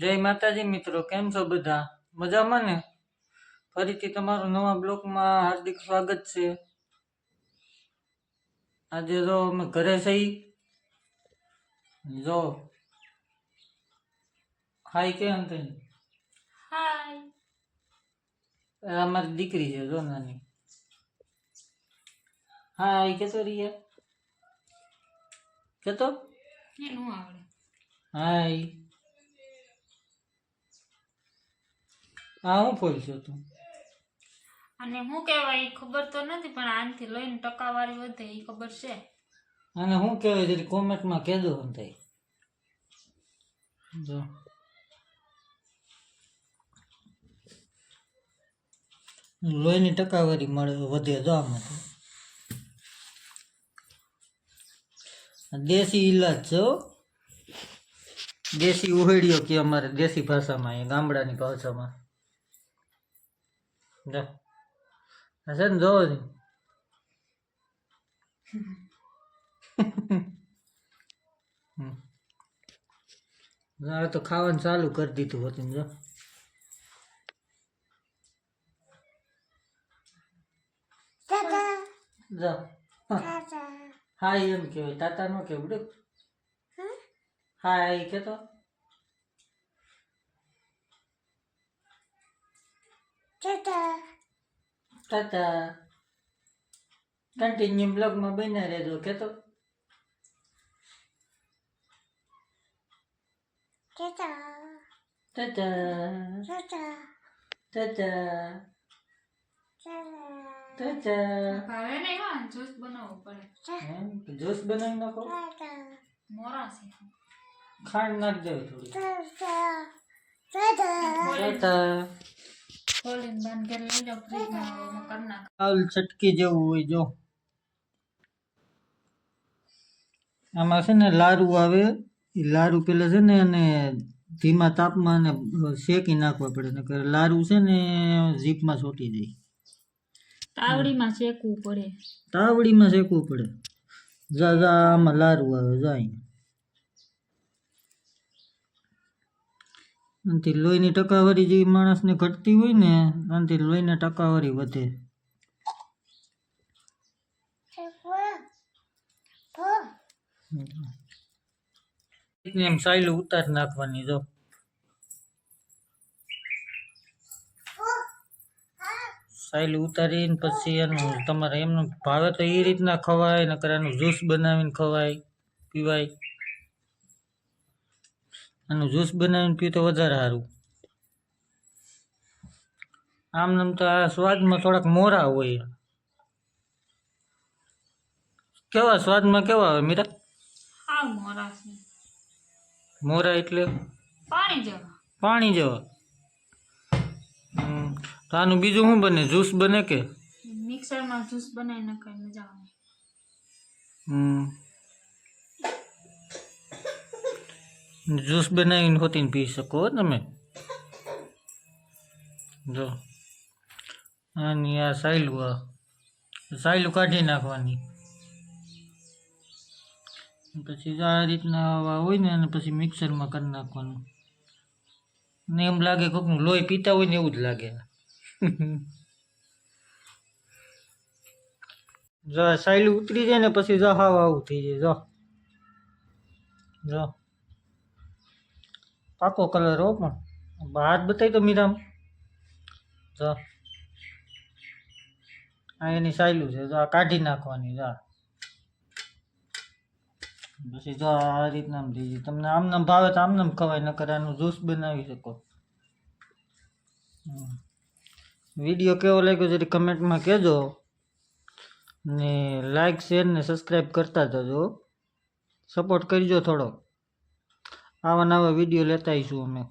જય માતાજી મિત્રો કેમ છો બધા? મજામાં ને? ફરીથી તમારું નવા બ્લોકમાં હાર્દિક સ્વાગત છે. આજે જો અમે ઘરે થઈ જો હાય કેમ થઈ હાય. અમારી દીકરી છે જો નાની. હાય કેતો રીએ કેતો? હાય. હા હું ફોલ છું તું. અને હું કહેવાય એ ખબર તો નથી પણ આનથી લઈને ટકાવારી વધે એ ખબર છે. અને હું કહેવાય જરી કોમેન્ટમાં કહેજો હું થાય. જો. લોહીની ટકાવારી મળે વધે જો આમાંથી દેશી ઈલાજ છો દેશી ઉહેડિયો કે અમારે દેશી ભાષામાં એ ગામડાની ભાષામાં. જો. А છે ને મારે તો ખાવાનું ચાલુ કરી દીધું હતું જો. હા. એમ કેવાય તાતા નો કેવું હા હાય કે તો તાતા કન્ટિન્યુ બ્લોગમાં બન્યા રહેજો કે તો તાતા તાતા તાતા ભાવે નહીં હા જ્યુસ બનાવવું પડે. જ્યુસ બનાવી નાખો. મોરા છે. ખાંડ નાખ દેવી થોડી. ખોલીને તાતા ખોલીને બંધ કરી લઈ ફ્રીજમાં કરી નાખ. ચટકી જેવું હોય જો. આમાં છે ને લારું આવે એ લારું પેલા છે ને એને ધીમા તાપમાં ને શેકી નાખવા પડે ને લારું છે ને જીપમાં સોટી જાય. તાવડીમાં શેકવું પડે. તાવડીમાં શેકવું પડે. જા જા આમાં લારું આવે જાય આનાથી લોહીની ટકાવારી જે માણસને ઘટતી હોય ને આનાથી લોહીની ટકાવારી વધે. એમ સાયલું ઉતાર નાખવાની જો. સાયલું ઉતારીને પછી એનું તમારે એમનું ભાવે તો એ રીતના ખવાય, નકર એનું જ્યુસ બનાવીને ખવાય, પીવાય. આનું જ્યુસ બનાવીને પીવું તો વધારે સારું. આમ નામ તો આ સ્વાદમાં થોડાક મોરા હોય. કેવા સ્વાદમાં કેવા આવે મીરા? મોરા છે. મોરા એટલે? પાણી જેવા. પાણી જેવા. તો આનું બીજું શું બને? જ્યુસ બને કે? મિક્સરમાં જ્યુસ બનાવી કઈ મજા આવે. હમ. જ્યુસ બનાવીને હોતીને પી શકો તમે. જો. આની આ સાયલું આ સાયલું કાઢી નાખવાની. પછી આ રીતના હોય ને અને પછી મિક્સરમાં કરી નાખવાનું. ને એમ લાગે કોકનું લોહી પીતા હોય ને એવું જ લાગે. જો સાયલું ઉતરી જાય ને પછી જો હાવ આવું થઈ જાય. જો. જો. પાકો કલર હો, પણ હાથ બતાવી તો મીરામ. જો. આ એની સાયલું છે, જો આ કાઢી નાખવાની, જો પછી જો આ રીતના થઈ તમને આમનામ ભાવે તો આમનામ ખવાય, નકર આનું જ્યુસ બનાવી શકો. વીડિયો કેવો લાગ્યો જરી કમેન્ટમાં કહેજો. ને લાઈક, શેર ને સબસ્ક્રાઈબ કરતા જજો. સપોર્ટ કરજો થોડો આવા નવા વીડિયો લેતા આવીશું અમે.